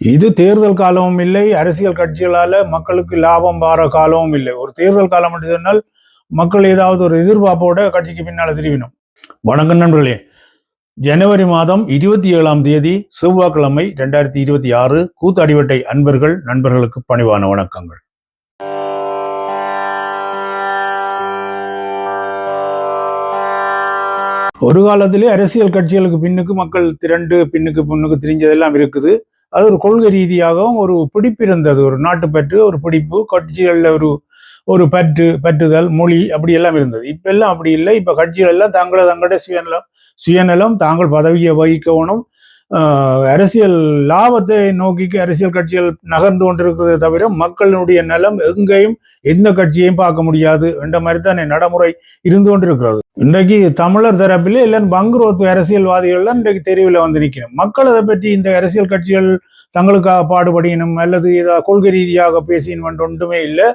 இது தேர்தல் காலமும் இல்லை. அரசியல் கட்சிகளால மக்களுக்கு லாபம் வர காலமும் இல்லை. ஒரு தேர்தல் காலம் என்று சொன்னால் மக்கள் ஏதாவது ஒரு எதிர்பார்ப்போட கட்சிக்கு பின்னால திரும்பினோம் வணக்கம் நண்பர்களே. ஜனவரி மாதம் இருபத்தி ஏழாம் தேதி செவ்வாய்க்கிழமை ரெண்டாயிரத்தி இருபத்தி ஆறு கூத்தாடிவட்டை அன்பர்கள் நண்பர்களுக்கு பணிவான வணக்கங்கள். ஒரு காலத்திலே அரசியல் கட்சிகளுக்கு பின்னுக்கு மக்கள் திரண்டு பின்னுக்கு பின்னுக்கு திரிஞ்சதெல்லாம் இருக்குது. அது ஒரு கொள்கை ரீதியாகவும் ஒரு பிடிப்பு இருந்தது ஒரு நாட்டுப்பற்று ஒரு பிடிப்பு கட்சிகளில் ஒரு ஒரு பற்று பற்றுதல் மொழி அப்படி எல்லாம் இருந்தது. இப்ப எல்லாம் அப்படி இல்லை. இப்ப கட்சிகள் எல்லாம் தங்களை தங்களுடைய சுயநலம் சுயநலம் தாங்கள் பதவியை வகிக்கணும் அரசியல் லாபத்தை நோக்கி அரசியல் கட்சிகள் நகர்ந்து கொண்டிருக்கிறதே தவிர மக்களுடைய நலம் எங்கேயும் எந்த கட்சியையும் பார்க்க முடியாது என்ற மாதிரி தான் நடைமுறை இருந்து கொண்டிருக்கிறது. இன்றைக்கு தமிழர் தரப்பிலே இல்லைன்னு பங்குரோத்து அரசியல்வாதிகள்லாம் இன்றைக்கு தெருவில் வந்து நிற்கணும் மக்கள் அதை பற்றி இந்த அரசியல் கட்சிகள் தங்களுக்காக பாடுபடியணும் அல்லது ஏதாவது கொள்கை ரீதியாக பேசினோம் ஒன்றுமே இல்லை.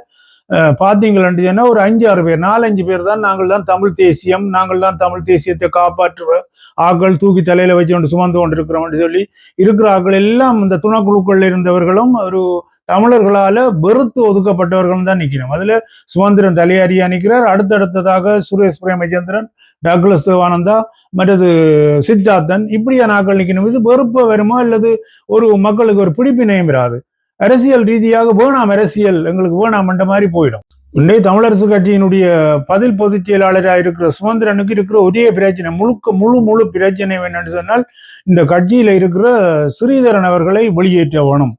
பார்த்தீங்களன்னு சொன்னா ஒரு அஞ்சு ஆறு பேர் நாலஞ்சு பேர் தான் நாங்கள் தான் தமிழ் தேசியம் நாங்கள் தான் தமிழ் தேசியத்தை காப்பாற்று ஆக்கள் தூக்கி தலையில வச்சு கொண்டு சுமந்து கொண்டு சொல்லி இருக்கிற ஆக்கள் எல்லாம் இந்த துணக்குழுக்கள் இருந்தவர்களும் ஒரு தமிழர்களால வெறுத்து ஒதுக்கப்பட்டவர்கள் தான் நிற்கிறோம் அதுல சுமந்திரன் தலையாரியா நிற்கிறார் அடுத்தடுத்ததாக சுரேஷ் பிரேமச்சந்திரன் டக்ளஸ் தேவானந்தா மற்றது சித்தார்த்தன் இப்படியான ஆக்கள் நிற்கணும் இது வெறுப்ப வருமா அல்லது ஒரு மக்களுக்கு ஒரு பிடிப்பினையும் வராது? அரசியல் ரீதியாக வேணாம் அரசியல் எங்களுக்கு வேணாம்ன்ற மாதிரி போயிடும். இன்றைய தமிழரசு கட்சியினுடைய பதில் பொதுச் செயலாளராக இருக்கிற சுமந்திரனுக்கு இருக்கிற ஒரே பிரச்சனை முழுக்க முழு முழு பிரச்சனை என்னன்னு சொன்னால் இந்த கட்சியில இருக்கிற ஸ்ரீதரன் அவர்களை வெளியேற்ற வேணும்.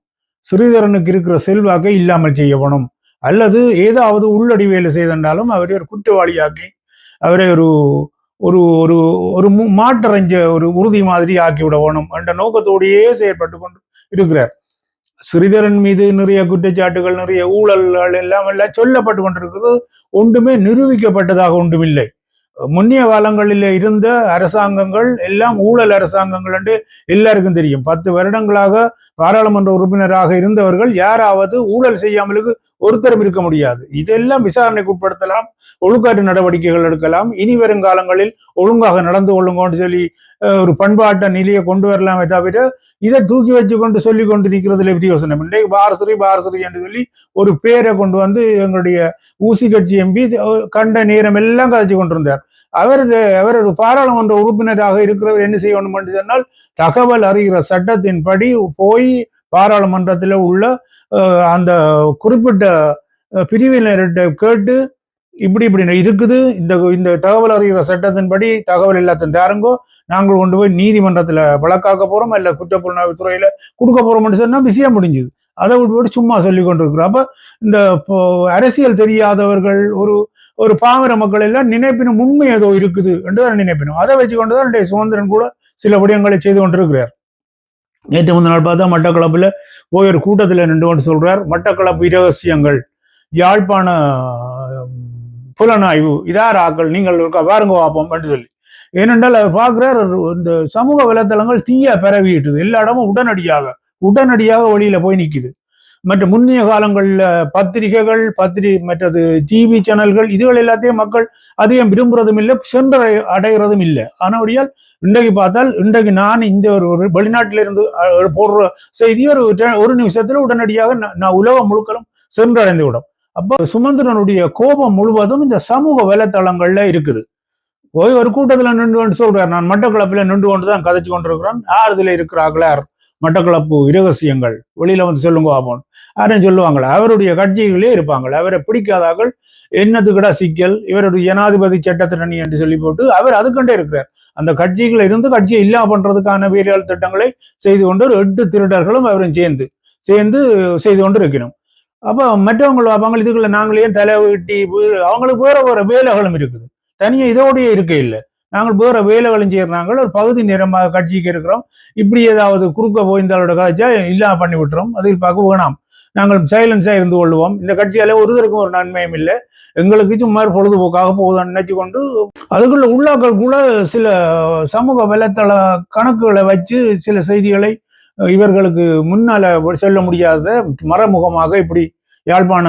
ஸ்ரீதரனுக்கு இருக்கிற செல்வாக்கை இல்லாமல் செய்ய வேணும். அல்லது ஏதாவது உள்ளடி வேலை செய்தென்றாலும் அவரை ஒரு குற்றவாளியாக்கி அவரை ஒரு ஒரு ஒரு ஒரு மாற்றறைஞ்ச ஒரு உறுதி மாதிரி ஆக்கி விட வேணும் என்ற நோக்கத்தோடையே செயற்பட்டு கொண்டு இருக்கிறார். ஸ்ரீதரன் மீது நிறைய குற்றச்சாட்டுகள் நிறைய ஊழல்கள் எல்லாம் எல்லாம் சொல்லப்பட்டு கொண்டிருக்கிறது. ஒன்றுமே நிரூபிக்கப்பட்டதாக ஒன்றுமில்லை. முன்னிய காலங்களில் இருந்த அரசாங்கங்கள் எல்லாம் ஊழல் அரசாங்கங்கள் என்று எல்லாருக்கும் தெரியும். பத்து வருடங்களாக பாராளுமன்ற உறுப்பினராக இருந்தவர்கள் யாராவது ஊழல் செய்யாமலுக்கு ஒருத்தரும் இருக்க முடியாது. இதெல்லாம் விசாரணைக்கு உட்படுத்தலாம் ஒழுக்காட்டு நடவடிக்கைகள் எடுக்கலாம். இனி வரும் காலங்களில் ஒழுங்காக நடந்து கொள்ளுங்கன்னு சொல்லி ஒரு பண்பாட்ட நிலையை கொண்டு வரலாமே தவிர இதை தூக்கி வச்சு கொண்டு சொல்லி கொண்டு நிற்கிறதுல யோசனை இன்றைக்கு பாரசுரி பாரசரி என்று சொல்லி ஒரு பேரை கொண்டு வந்து எங்களுடைய ஊசி கட்சி எம்பி கண்ட நேரம் எல்லாம் கதைச்சு கொண்டிருந்தார். அவர் அவர் ஒரு பாராளுமன்ற உறுப்பினராக இருக்கிறவர் என்ன செய்யணும் என்று சொன்னால் தகவல் அறிகிற சட்டத்தின்படி போய் பாராளுமன்றத்தில் உள்ள அந்த குறிப்பிட்ட பிரிவினர்கிட்ட கேட்டு இப்படி இப்படி இருக்குது இந்த இந்த தகவல் அறிகிற சட்டத்தின்படி தகவல் எல்லாத்தையும் தாருங்கோ நாங்கள் கொண்டு போய் நீதிமன்றத்துல வழக்காக்க போறோம் இல்ல குற்றப்புலனாய்வு துறையில் கொடுக்க போகிறோம்னு சொன்னால் விஷயம் முடிஞ்சுது. அதை விட்டு சும்மா சொல்லி கொண்டிருக்கிறோம் அப்போ இந்த அரசியல் தெரியாதவர்கள் ஒரு ஒரு பாமர மக்கள் எல்லாம் நினைப்பினும் உண்மை ஏதோ இருக்குது என்றுதான் நினைப்பினும். அதை வச்சு கொண்டுதான் சுதந்திரன் கூட சில விடயங்களை செய்து கொண்டிருக்கிறார். நேற்று முந்தின நாள் பார்த்தா மட்டக்களப்பில் போய் ஒரு கூட்டத்தில் நின்று கொண்டு சொல்றார் மட்டக்களப்பு இரகசியங்கள் யாழ்ப்பாண புலனாய்வு இதார் ஆக்கள் நீங்கள் பாருங்க பார்ப்போம் என்று சொல்லி. ஏனென்றால் அவர் பார்க்குறார் இந்த சமூக வலைத்தளங்கள் தீய பரவிட்டுது எல்லா இடமும் உடனடியாக உடனடியாக வழியில போய் நிற்குது மற்ற முன்னிய காலங்களில் பத்திரிகைகள் பத்திரி மற்றது டிவி சேனல்கள் இதுகள் எல்லாத்தையும் மக்கள் அதிகம் விரும்புறதும் இல்லை சென்று அடைகிறதும் இல்லை. ஆனபடியால் இன்றைக்கு பார்த்தால் இன்றைக்கு நான் இந்த ஒரு ஒரு வெளிநாட்டிலிருந்து போடுற செய்தி ஒரு ஒரு நிமிஷத்துல உடனடியாக நான் உலகம் முழுக்களும் சென்றடைந்து விடும் அப்போ சுமந்திரனுடைய கோபம் முழுவதும் இந்த சமூக வலைத்தளங்கள்ல இருக்குது. போய் ஒரு கூட்டத்தில் நின்று கொண்டு சொல்றார் நான் மட்டக்களப்பில் நின்று கொண்டு தான் கதைச்சு கொண்டிருக்கிறேன் ஆறுதல இருக்கிறார்கள் யார் மட்டக்களப்பு இரகசியங்கள். வெளியில வந்து சொல்லுங்க ஆபோன் யாரும் சொல்லுவாங்களா? அவருடைய கட்சிகளே இருப்பாங்கள்? அவரை பிடிக்காதார்கள் என்னதுக்கடா சிக்கல்? இவருடைய ஜனாதிபதி சட்டத்திரணி என்று சொல்லி போட்டு அவர் அதுக்கண்டே இருக்கிறார். அந்த கட்சிகள் இருந்து கட்சியை இல்லா பண்றதுக்கான வேலையாள் திட்டங்களை செய்து கொண்டு ஒரு எட்டு திருடர்களும் அவரும் சேர்ந்து சேர்ந்து செய்து கொண்டு இருக்கணும் அப்போ மற்றவங்க அவங்க இதுக்குள்ள நாங்களே தலை வெட்டி அவங்களுக்கு வேற வேற வேலைகளும் இருக்குது. தனியாக இதோடய இருக்க இல்லை. நாங்கள் வேற வேலைகளும் செய்யறாங்க ஒரு பகுதி நேரமாக கட்சிக்கு இருக்கிறோம். இப்படி ஏதாவது குறுக்க போய்ந்தாலோட காய்ச்சா இல்லாம பண்ணி விட்டுறோம். அதில் பார்க்க வேணாம். நாங்கள் சைலன்ஸாக இருந்து கொள்வோம் இந்த கட்சியால ஒருதருக்கும் ஒரு நன்மையும் இல்லை. எங்களுக்கு சும்மா பொழுதுபோக்காக போகுதுன்னு நினைச்சு கொண்டு அதுக்குள்ள உள்ளாக்கள் கூட சில சமூக வலைத்தள கணக்குகளை வச்சு சில செய்திகளை இவர்களுக்கு முன்னால சொல்ல முடியாத மறைமுகமாக இப்படி யாழ்ப்பாண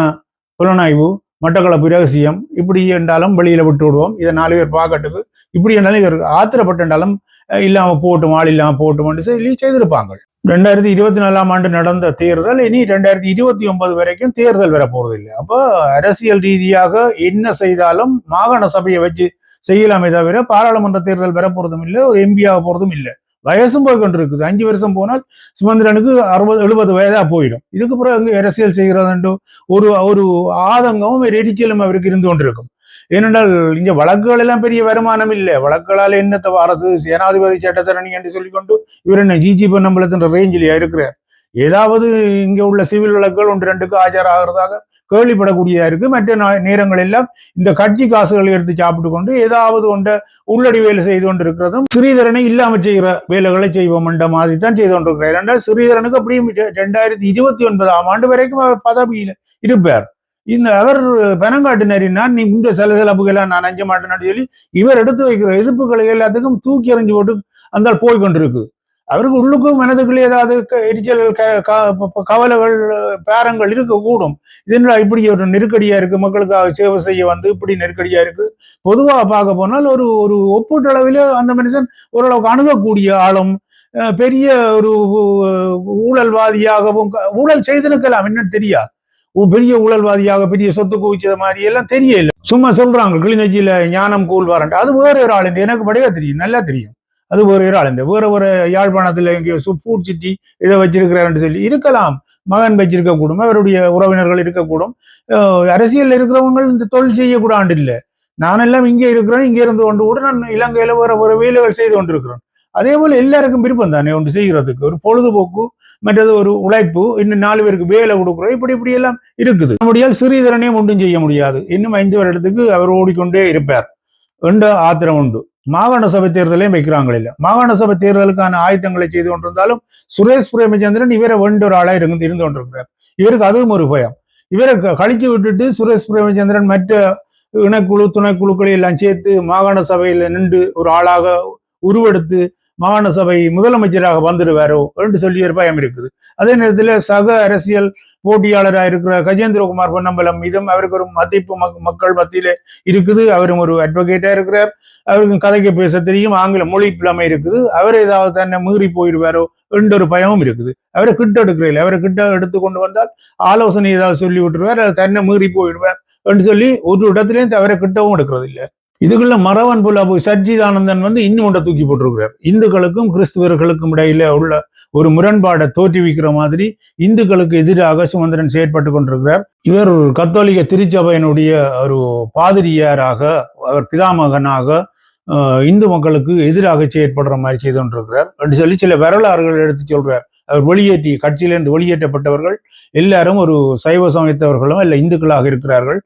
புலனாய்வு மட்டக்களப்பு ரகசியம் இப்படி என்றாலும் வெளியில விட்டு விடுவோம். இதை நாலு பேர் பார்க்கட்டுக்கு இப்படி என்றாலும் இவர் ஆத்திரப்பட்டாலும் இல்லாம போட்டும் ஆள் இல்லாம போட்டுமான்னு சொல்லி செய்திருப்பாங்க ரெண்டாயிரத்தி இருபத்தி நாலாம் ஆண்டு நடந்த தேர்தல் இனி ரெண்டாயிரத்தி இருபத்தி ஒன்பது வரைக்கும் தேர்தல் வரப்போறது இல்லை. அப்போ அரசியல் ரீதியாக என்ன செய்தாலும் மாகாண சபையை வச்சு செய்யலாமே தவிர பாராளுமன்ற தேர்தல் வரப்போறதும் இல்லை ஒரு எம்பியாக போறதும் இல்லை. வயசும் போய் கொண்டிருக்குது அஞ்சு வருஷம் போனால் சுமந்திரனுக்கு அறுபது எழுபது வயதா போயிடும். இதுக்கு பிறகு அங்கே அரசியல் செய்கிறதுண்டு ஒரு ஒரு ஆதங்கமும் ஒரு எரிச்சலும் அவருக்கு இருந்து கொண்டிருக்கும். ஏனென்றால் இங்கே வழக்குகள் எல்லாம் பெரிய வருமானம் இல்லை. வழக்குகளால் என்னத்தை வாரது சேனாதிபதி சட்டத்தரணி என்று சொல்லிக்கொண்டு இவர் என்ன ஜிஜி பொன்னம்பலத்தின் ரேஞ்சிலேயா இருக்கிறார். ஏதாவது இங்க உள்ள சிவில் வழக்குகள் ஒன்று ரெண்டுக்கு ஆஜராகிறதாக கேள்விப்படக்கூடியதாக இருக்கு மற்ற நா- நேரங்கள் எல்லாம் இந்த கட்சி காசுகளை எடுத்து சாப்பிட்டு கொண்டு ஏதாவது கொண்ட உள்ளடி வேலை செய்து கொண்டு இருக்கிறதும் ஸ்ரீதரனை இல்லாம செய்கிற வேலைகளை செய்வோம் என்ற மாதிரி தான் செய்து கொண்டிருக்கிறார். ஏனென்றால் ஸ்ரீதரனுக்கு அப்படியும் ரெண்டாயிரத்தி இருபத்தி ஒன்பதாம் ஆண்டு வரைக்கும் அவர் பதவியில் இருப்பார். இந்த அவர் பனங்காட்டினரின்னா நீ இந்த சில சிலப்புகளை நான் அஞ்ச மாட்டேன்னு சொல்லி இவர் எடுத்து வைக்கிற எதிர்ப்புகளை எல்லாத்துக்கும் தூக்கி எறிஞ்சு போட்டு அந்த போய் கொண்டிருக்கு. அவருக்கு உள்ளுக்கும் மனதுக்குள்ளே ஏதாவது எரிச்சல்கள் க- க- கவலைகள் பேரங்கள் இருக்கக்கூடும். இதனால் இப்படி ஒரு நெருக்கடியா இருக்கு? மக்களுக்காக சேவை செய்ய வந்து இப்படி நெருக்கடியா இருக்கு? பொதுவா பார்க்க போனால் ஒரு ஒரு ஒப்பீட்டளவில் அந்த மனிதன் ஓரளவுக்கு அணுகக்கூடிய ஆளும் அஹ், பெரிய ஒரு ஊழல்வாதியாகவும் ஊழல் செய்திருக்கலாம் என்னன்னு தெரியாது. பெரிய ஊழல்வாதியாக பெரிய சொத்து குவிச்சது மாதிரி எல்லாம் தெரியல சும்மா சொல்றாங்க கிளிநொச்சியில ஞானம் கூழ் அது வேற ஒரு ஆள் எனக்கு படையா தெரியும் நல்லா தெரியும். அது ஒரு ஆள். வேற ஒரு யாழ்ப்பாணத்துல எங்கேயோ சுப்பூட் சிட்டி இதை வச்சிருக்கிறாருன்னு சொல்லி இருக்கலாம். மகன் வச்சிருக்கக்கூடும் அவருடைய உறவினர்கள் இருக்கக்கூடும். அரசியல் இருக்கிறவங்க இந்த தொழில் செய்யக்கூடாது இல்லை. நானெல்லாம் இங்கே இருக்கிறேன் இங்கே இருந்து கொண்டு கூட நான் இலங்கையில வேற ஒரு வேலைகள் செய்து கொண்டிருக்கிறேன். அதே போல எல்லாருக்கும் விருப்பம் தானே ஒன்று செய்கிறதுக்கு. ஒரு பொழுதுபோக்கு மற்றது ஒரு உழைப்பு இன்னும் நாலு பேருக்கு வேலை கொடுக்குறோம். இப்படி இப்படி எல்லாம் இருக்குது. நம்முடையால் சிறிதரனையும் ஒன்றும் செய்ய முடியாது. இன்னும் ஐந்து வருடத்துக்கு அவர் ஓடிக்கொண்டே இருப்பார். என்ற ஆத்திரம் உண்டு. மாகாண சபை தேர்தலையும் வைக்கிறாங்க இல்ல மாகாண சபை தேர்தலுக்கான ஆயத்தங்களை செய்து கொண்டிருந்தாலும் சுரேஷ் பிரேமச்சந்திரன் இவரை வேண்ட ஒரு ஆளா இருந்து இருந்து கொண்டிருக்கிறார். இவருக்கு அதுவும் ஒரு பயம் இவரை க- கழிச்சு விட்டுட்டு சுரேஷ் பிரேமச்சந்திரன் மற்ற இனக்குழு துணைக்குழுக்களை எல்லாம் சேர்த்து மாகாண சபையில நின்று ஒரு ஆளாக உருவெடுத்து மாகாண சபை முதலமைச்சராக வந்துடுவாரோ என்று சொல்லி ஒரு பயம் இருக்குது. அதே நேரத்தில் சக அரசியல் போட்டியாளராக இருக்கிற கஜேந்திரகுமார் பொன்னம்பலம் மீதும் அவருக்கு ஒரு மதிப்பு மக்கள் மத்தியில இருக்குது. அவரும் ஒரு அட்வொகேட்டா இருக்கிறார். அவருக்கு கதைக்கு பேச தெரியும். ஆங்கில மொழி புலமை இருக்குது. அவர் ஏதாவது தன்னை மீறி போயிடுவாரோ என்ற ஒரு பயமும் இருக்குது. அவரை கிட்ட எடுக்கிறதில்ல அவரை கிட்ட எடுத்து கொண்டு வந்தால் ஆலோசனை ஏதாவது சொல்லி விட்டுருவார் அது தன்னை மீறி போயிடுவார் என்று சொல்லி ஒரு இடத்துலயும் அவரை கிட்டவும் எடுக்கிறது இல்லை. இதுக்குள்ள மரவன் புல்லாபு சச்சிதானந்தன் வந்து இன்னும் ஒன்றை தூக்கி போட்டிருக்கிறார். இந்துக்களுக்கும் கிறிஸ்துவர்களுக்கும் இடையில உள்ள ஒரு முரண்பாடை தோற்றுவிக்கிற மாதிரி இந்துக்களுக்கு எதிராக சுமந்திரன் செயற்பட்டு கொண்டிருக்கிறார். இவர் ஒரு கத்தோலிக்க திருச்சபையினுடைய ஒரு பாதிரியாராக அவர் பிதாமகனாக இந்து மக்களுக்கு எதிராக செயற்படுற மாதிரி செய்து கொண்டிருக்கிறார். என்று சொல்லி சில வரலாறுகள் எடுத்து சொல்றார். அவர் வெளியேற்றி கட்சியிலிருந்து வெளியேற்றப்பட்டவர்கள் எல்லாரும் ஒரு சைவ சமயத்தவர்களும் இல்ல இந்துக்களாக இருக்கிறார்கள்.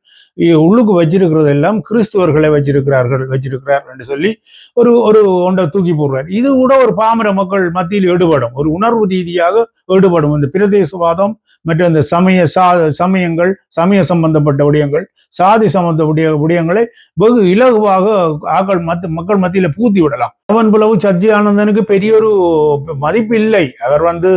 உள்ளுக்கு வச்சிருக்கிறது எல்லாம் கிறிஸ்துவர்களை வச்சிருக்கிறார்கள் வச்சிருக்கிறார் என்று சொல்லி ஒரு ஒரு ஒன்றை தூக்கி போடுறார். இது கூட ஒரு பாமர மக்கள் மத்தியில் ஈடுபடும் ஒரு உணர்வு ரீதியாக ஈடுபடும் இந்த பிரதேசவாதம் மற்றும் இந்த சமய சா சமயங்கள் சமய சம்பந்தப்பட்ட விடயங்கள் சாதி சம்பந்த உடைய விடயங்களை வெகு இலகுவாக ஆக்கள் மத்த மக்கள் மத்தியில பூத்தி விடலாம். அவன் புலவு சத்யானந்தனுக்கு பெரிய ஒரு மதிப்பு இல்லை. அவர் வந்து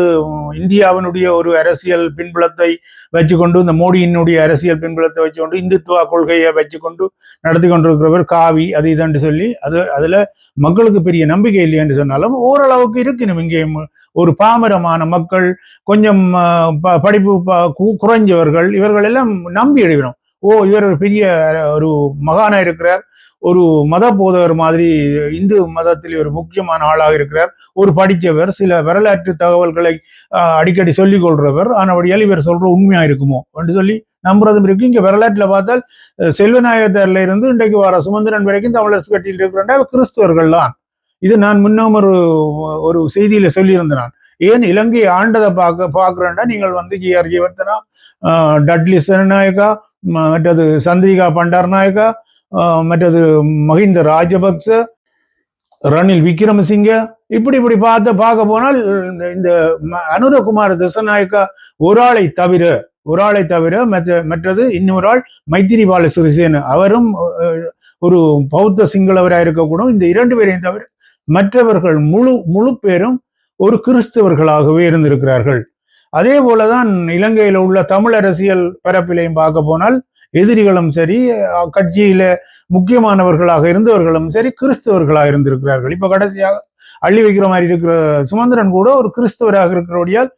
இந்தியாவினுடைய ஒரு அரசியல் பின்புலத்தை வச்சுக்கொண்டு இந்த மோடியினுடைய அரசியல் பின்புலத்தை வச்சுக்கொண்டு இந்துத்துவ கொள்கையை வச்சுக்கொண்டு நடத்தி கொண்டிருக்கிறவர் காவி அது இதுன்னு சொல்லி அது அதுல மக்களுக்கு பெரிய நம்பிக்கை இல்லையென்று சொன்னாலும் ஓரளவுக்கு இருக்கணும் இங்கே ஒரு பாமரமான மக்கள் கொஞ்சம் படிப்பு ப- கு- குறைஞ்சவர்கள் இவர்கள் எல்லாம் நம்பி எழுதினோம் ஓ இவர் ஒரு பெரிய ஒரு மகானா இருக்கிறார். ஒரு மத போதவர் மாதிரி இந்து மதத்தில் ஒரு முக்கியமான ஆளாக இருக்கிறார். ஒரு படித்தவர் சில வரலாற்று தகவல்களை அடிக்கடி சொல்லிக் கொள்றவர். ஆனபடியால் இவர் சொல்ற உண்மையா இருக்குமோ என்று சொல்லி நம்புறதும் இருக்கு. இங்க வரலாற்றுல பார்த்தால் அஹ், இருந்து இன்றைக்கு வர சுமந்திரன் வரைக்கும் தமிழரசு கட்சியில் இருக்கிறாண்டா கிறிஸ்துவர்கள் தான். இது நான் முன்னும் ஒரு ஒரு செய்தியில சொல்லியிருந்தேன் நான். ஏன் இலங்கை ஆண்டதை பார்க்க பார்க்கிறேன்டா? நீங்கள் வந்து ஜி ஆர் ஜீவர்த்தனா டட்லி சனநாயகா மற்றது சந்திரிகா பண்டாரநாயகா மற்றது மஹிந்த ராஜபக்ச ரணில் விக்ரமசிங்க இப்படி இப்படி பார்த்து பார்க்க போனால் இந்த- இந்த அனுரகுமார் திசநாயக்கா ஒரு ஆளை தவிர ஒரு ஆளை தவிர மற்ற மற்றது இன்னொரு ஆள் மைத்திரிபால சிறிசேன அவரும் ஒரு பௌத்த சிங்களவராக இருக்கக்கூடும் இந்த இரண்டு பேரையும் தவிர மற்றவர்கள் முழு முழு பேரும் ஒரு கிறிஸ்தவர்களாகவே இருந்திருக்கிறார்கள் அதே போலதான் இலங்கையில உள்ள தமிழ் அரசியல் பரப்பிலையும் பார்க்க போனால் எதிரிகளும் சரி கட்சியில முக்கியமானவர்களாக இருந்தவர்களும் சரி கிறிஸ்தவர்களாக இருந்திருக்கிறார்கள். இப்ப கடைசியாக அள்ளி வைக்கிற மாதிரி இருக்கிற சுமந்திரன் கூட ஒரு கிறிஸ்தவராக இருக்கிறபடியால்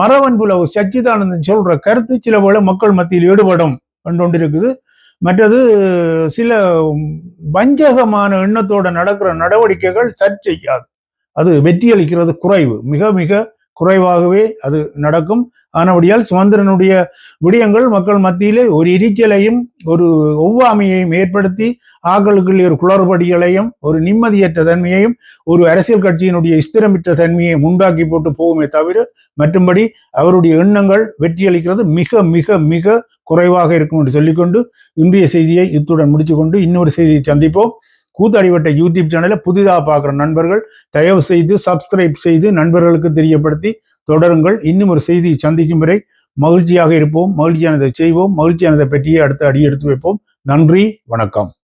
மரவன் புலவு சச்சிதானந்தன் சொல்ற கருத்து சில போல மக்கள் மத்தியில் ஈடுபடும் என்று ஒன்று இருக்குது. மற்றது சில வஞ்சகமான எண்ணத்தோட நடக்கிற நடவடிக்கைகள் சர்ச்சையாது அது வெற்றியளிக்கிறது குறைவு. மிக மிக குறைவாகவே அது நடக்கும். ஆனபடியால் சுமந்திரனுடைய விடயங்கள் மக்கள் மத்தியிலே ஒரு எரிச்சலையும் ஒரு ஒவ்வாமையையும் ஏற்படுத்தி ஆக்களுக்குள்ளே ஒரு குளறுபடிகளையும் ஒரு நிம்மதியற்ற தன்மையையும் ஒரு அரசியல் கட்சியினுடைய ஸ்திரமிட்ட தன்மையை உண்டாக்கி போட்டு போகுமே தவிர மற்றும்படி அவருடைய எண்ணங்கள் வெற்றியளிக்கிறது மிக மிக மிக குறைவாக இருக்கும் என்று சொல்லிக்கொண்டு இன்றைய செய்தியை இத்துடன் முடித்துக்கொண்டு இன்னொரு செய்தியை சந்திப்போம். கூத்தடிவட்ட யூடியூப் சேனலை புதிதாக பார்க்குற நண்பர்கள் தயவு செய்து சப்ஸ்கிரைப் செய்து நண்பர்களுக்கு தெரியப்படுத்தி தொடருங்கள். இன்னும் ஒரு செய்தியை சந்திக்கும் வரை மகிழ்ச்சியாக இருப்போம். மகிழ்ச்சியானதை செய்வோம். மகிழ்ச்சியானதை பற்றியே அடுத்த அடி எடுத்து வைப்போம். நன்றி வணக்கம்.